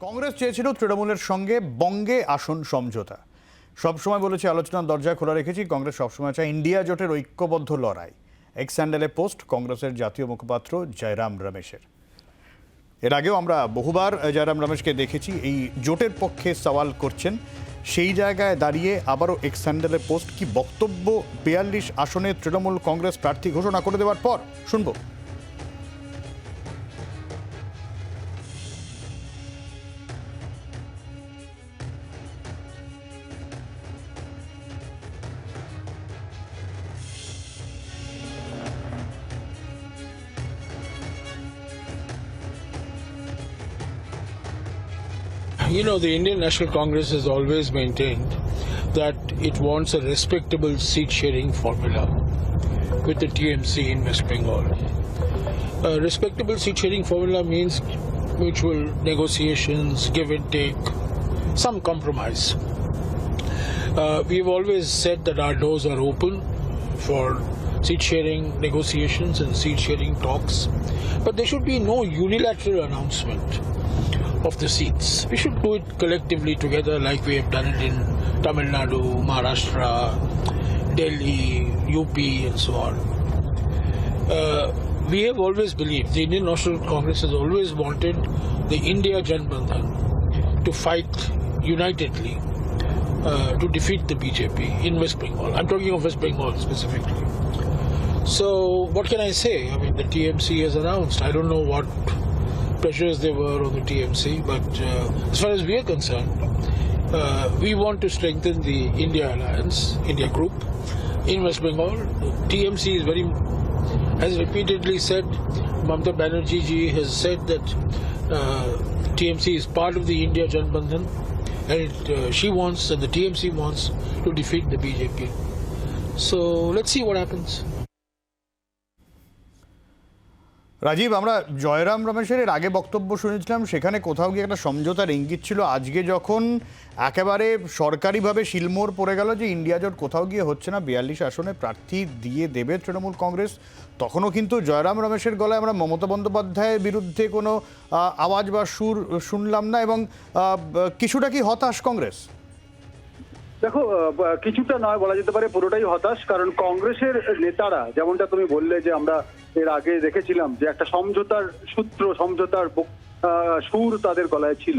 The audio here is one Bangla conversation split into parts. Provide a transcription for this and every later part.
কংগ্রেস চেয়েছিল তৃণমূলের সঙ্গে বঙ্গে আসন সমঝোতা। সবসময় বলেছে, আলোচনার দরজা খোলা রেখেছি, কংগ্রেস সবসময় চায় ইন্ডিয়া জোটের ঐক্যবদ্ধ লড়াই। এক্স স্যান্ডেলে পোস্ট, কংগ্রেসের জাতীয় মুখপাত্র জয়রাম রমেশের। এর আগেও আমরা বহুবার জয়রাম রমেশকে দেখেছি, এই জোটের পক্ষে সওয়াল করছেন। সেই জায়গায় দাঁড়িয়ে আবারও এক্স স্যান্ডেলের পোস্ট, কি বক্তব্য, বিয়াল্লিশ আসনে তৃণমূল কংগ্রেস প্রার্থী ঘোষণা করে দেওয়ার পর? শুনব। You know, the Indian National Congress has always maintained that it wants a respectable seat sharing formula with the TMC in West Bengal. A respectable seat sharing formula means mutual negotiations, give and take, some compromise. Uh, we've always said that our doors are open for seat sharing negotiations and seat sharing talks, but there should be no unilateral announcement of the seats. We should do it collectively together, like we have done it in Tamil Nadu, Maharashtra, Delhi, UP, and so on. Uh, we have always believed, the Indian National Congress has always wanted the India Janbandhan to fight unitedly uh, to defeat the BJP in West Bengal. I'm talking of West Bengal specifically. So, what can I say? I mean, the TMC has announced. I don't know what pressures there were on the TMC, but uh, as far as we are concerned, uh, we want to strengthen the India alliance, India group in West Bengal. TMC is very has repeatedly said, Mamta Banerjee ji has said that uh, TMC is part of the India Janbandhan, and it, uh, she wants and the TMC wants to defeat the BJP. So let's see what happens. Rajib, আমরা জয়রাম রমেশের এর আগে বক্তব্য শুনেছিলাম, সেখানে কোথাও গিয়ে একটা সমঝোতার ইঙ্গিত ছিল। আজকে যখন একেবারে সরকারিভাবে শিলমোড় পড়ে গেল যে ইন্ডিয়া জোট কোথাও গিয়ে হচ্ছে না, বিয়াল্লিশ আসনে প্রার্থী দিয়ে দেবে তৃণমূল কংগ্রেস, তখনও কিন্তু জয়রাম রমেশের গলায় আমরা মমতা বন্দ্যোপাধ্যায়ের বিরুদ্ধে কোনো আওয়াজ বা সুর শুনলাম না এবং কিছুটা কি হতাশ কংগ্রেস? দেখো কিছুটা নয়, বলা যেতে পারে পুরোটাই হতাশ, কারণ কংগ্রেসের নেতারা, যেমনটা তুমি বললে যে আমরা এর আগে দেখেছিলাম যে একটা সমঝোতার সূত্র, সমঝোতার সুর তাদের গলায় ছিল।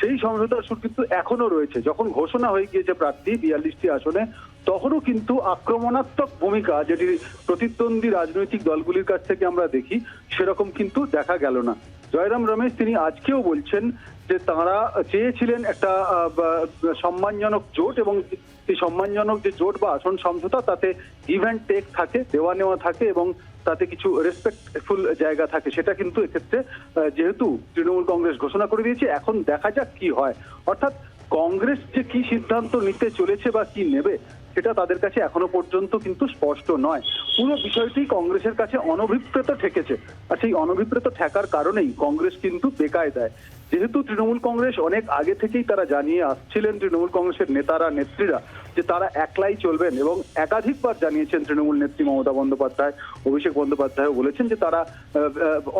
সেই সমঝোতার সুর কিন্তু এখনও রয়েছে। যখন ঘোষণা হয়ে গিয়েছে প্রার্থী বিয়াল্লিশটি আসনে, তখনও কিন্তু আক্রমণাত্মক ভূমিকা যেটি প্রতিদ্বন্দ্বী রাজনৈতিক দলগুলির কাছ থেকে আমরা দেখি, সেরকম কিন্তু দেখা গেল না। জয়রাম রমেশ তিনি আজকেও বলছেন যে তারা চেয়েছিলেন একটা সম্মানজনক জোট এবং এই সম্মানজনক যে জোট বা আসন সমঝোতা, তাতে ইভেন্ট টেক থাকে, দেওয়া নেওয়া থাকে এবং তাতে কিছু রেসপেক্টফুল জায়গা থাকে, সেটা কিন্তু এক্ষেত্রে যেহেতু তৃণমূল কংগ্রেস ঘোষণা করে দিয়েছে, এখন দেখা যাক কি হয়। অর্থাৎ কংগ্রেস যে কি সিদ্ধান্ত নিতে চলেছে বা কি নেবে, সেটা তাদের কাছে এখনও পর্যন্ত কিন্তু স্পষ্ট নয়। পুরো বিষয়টি কংগ্রেসের কাছে অনভিপ্রেত ঠেকেছে। আর সেই অনভিপ্রেত ঠেকার কারণেই কংগ্রেস কিন্তু বেকায় দেয় যেহেতু তৃণমূল কংগ্রেস অনেক আগে থেকেই তারা জানিয়ে আসছিলেন, তৃণমূল কংগ্রেসের নেতারা, নেত্রীরা, যে তারা একলাই চলবেন এবং একাধিকবার জানিয়েছেন তৃণমূল নেত্রী মমতা বন্দ্যোপাধ্যায়, অভিষেক বন্দ্যোপাধ্যায় বলেছেন যে তারা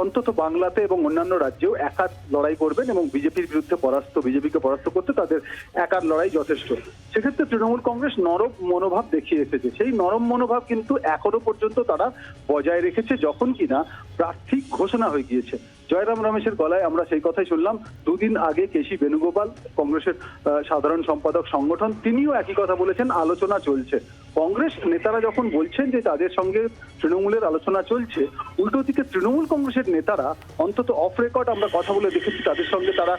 অন্তত বাংলাতে এবং অন্যান্য রাজ্যেও একার লড়াই করবেন এবং বিজেপির বিরুদ্ধে পরাস্ত, বিজেপিকে পরাস্ত করতে তাদের একার লড়াই যথেষ্ট। সেক্ষেত্রে তৃণমূল কংগ্রেস নরম মনোভাব দেখিয়ে এসেছে। সেই নরম মনোভাব কিন্তু এখনও পর্যন্ত তারা বজায় রেখেছে যখন কিনা প্রার্থী ঘোষণা হয়ে গিয়েছে। জয়রাম রমেশের গলায় আমরা সেই কথাই শুনলাম। দুদিন আগে কেশি বেণুগোপাল, কংগ্রেসের সাধারণ সম্পাদক সংগঠন, তিনিও একই কথা বলেছেন, আলোচনা চলছে। কংগ্রেস নেতারা যখন বলছেন যে তাদের সঙ্গে তৃণমূলের আলোচনা চলছে, উল্টো দিকে তৃণমূল কংগ্রেসের নেতারা অন্তত অফ রেকর্ড আমরা কথা বলে দেখেছি, তাদের সঙ্গে তারা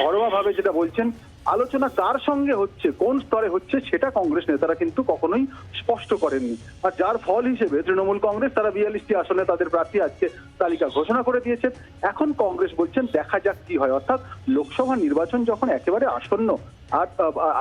ঘরোয়া ভাবে যেটা বলছেন আলোচনা কার সঙ্গে হচ্ছে, কোন স্তরে হচ্ছে সেটা কংগ্রেস নেতারা কিন্তু কখনোই স্পষ্ট করেননি। আর যার ফল হিসেবে তৃণমূল কংগ্রেস তারা বিয়াল্লিশটি আসনে তাদের প্রার্থী আজকে তালিকা ঘোষণা করে দিয়েছেন। এখন কংগ্রেস বলছেন, দেখা যাক কি হয়। অর্থাৎ লোকসভা নির্বাচন যখন একেবারে আসন্ন আর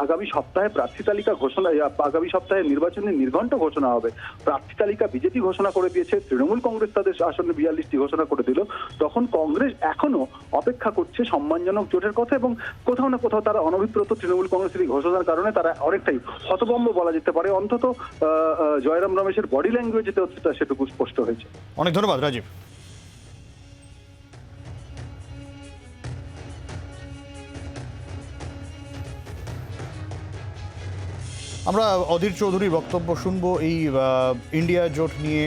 আগামী সপ্তাহে প্রার্থী তালিকা ঘোষণা আগামী সপ্তাহে নির্বাচনের নির্ঘণ্ট ঘোষণা হবে। প্রার্থী তালিকা বিজেপি ঘোষণা করে দিয়েছে, তৃণমূল কংগ্রেস তাদের আসনে বিয়াল্লিশটি ঘোষণা করে দিল। তখন কংগ্রেস এখনও অপেক্ষা করছে সম্মানজনক জোটের কথা এবং কোথাও না কোথাও তারা অনভিপ্রেত তৃণমূল কংগ্রেসের এই ঘোষণার কারণে তারা অনেকটাই হতবম্ব বলা যেতে পারে। অন্তত জয়রাম রমেশের বডি ল্যাঙ্গুয়েজ যেটা সেটুকু স্পষ্ট হয়েছে। অনেক ধন্যবাদ, রাজীব। আমরা অধীর চৌধুরীর বক্তব্য শুনব, এই ইন্ডিয়া জোট নিয়ে,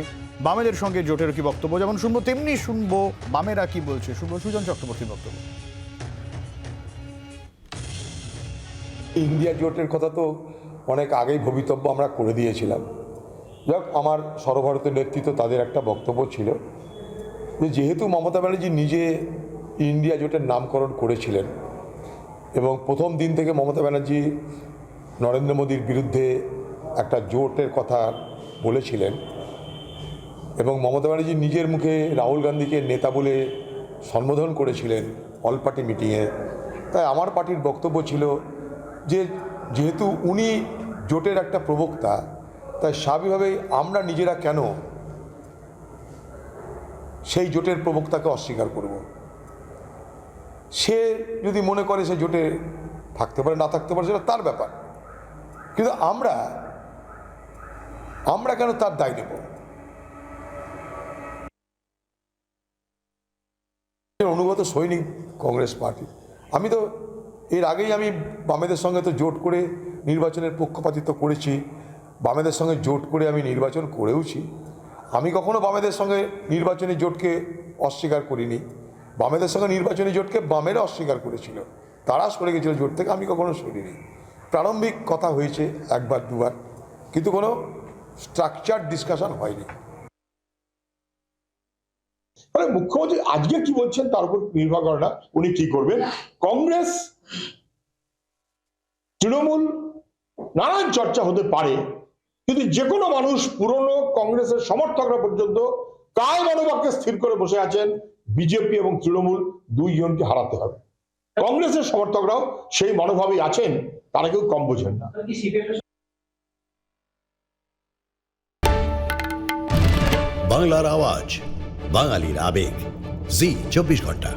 বামেদের সঙ্গে জোটের কি বক্তব্য? যেমন শুনব, তেমনি শুনব, বামেরা কি বলছে? শুনব সুজন চক্রবর্তীর বক্তব্য। ইন্ডিয়া জোটের কথা তো অনেক আগেই ভবিতব্য আমরা করে দিয়েছিলাম। যাক, আমার সর্বভারতীয় নেতৃত্ব তাদের একটা বক্তব্য ছিল যে, যেহেতু মমতা ব্যানার্জি নিজে ইন্ডিয়া জোটের নামকরণ করেছিলেন এবং প্রথম দিন থেকে মমতা ব্যানার্জি নরেন্দ্র মোদীর বিরুদ্ধে একটা জোটের কথা বলেছিলেন এবং মমতা ব্যানার্জি নিজের মুখে রাহুল গান্ধীকে নেতা বলে সম্বোধন করেছিলেন অল পার্টি মিটিংয়ে। তাই আমার পার্টির বক্তব্য ছিল যে যেহেতু উনি জোটের একটা প্রবক্তা, তাই স্বাভাবিকভাবেই আমরা নিজেরা কেন সেই জোটের প্রবক্তাকে অস্বীকার করব? সে যদি মনে করে সে জোটে থাকতে পারে, না থাকতে পারে, সেটা তার ব্যাপার। কিন্তু আমরা আমরা কেন তার দায় নেব? অনুগত সৈনিক কংগ্রেস পার্টি। আমি তো, এর আগেই আমি বামেদের সঙ্গে তো জোট করে নির্বাচনের পক্ষপাতিত্ব করেছি, বামেদের সঙ্গে জোট করে আমি নির্বাচন করেওছি। আমি কখনো বামেদের সঙ্গে নির্বাচনী জোটকে অস্বীকার করিনি। বামেদের সঙ্গে নির্বাচনী জোটকে বামেরা অস্বীকার করেছিল। তারা সরে গেছিল জোট থেকে, আমি কখনো সরিনি। প্রারম্ভিক কথা হয়েছে একবার, দুবার, কিন্তু কোনো স্ট্রাকচার ডিসকাশন হয়নি। মানে মুখ্যমন্ত্রী আজকে কি বলছেন তার উপর নির্ভর করে না, উনি কি করবেন? কংগ্রেস, তৃণমূল, নানান চর্চা হতে পারে কিন্তু যে কোনো মানুষ পুরনো কংগ্রেসের সমর্থকরা পর্যন্ত কায় মনোবাক্যে স্থির করে বসে আছেন, বিজেপি এবং তৃণমূল দুইজনকে হারাতে হবে। কংগ্রেসের সমর্থকরাও সেই মনোভাবেই আছেন, তারা কেউ কম বোঝেন না। বাংলার আওয়াজ, বাঙালির আবেগ। জি, চব্বিশ ঘণ্টা।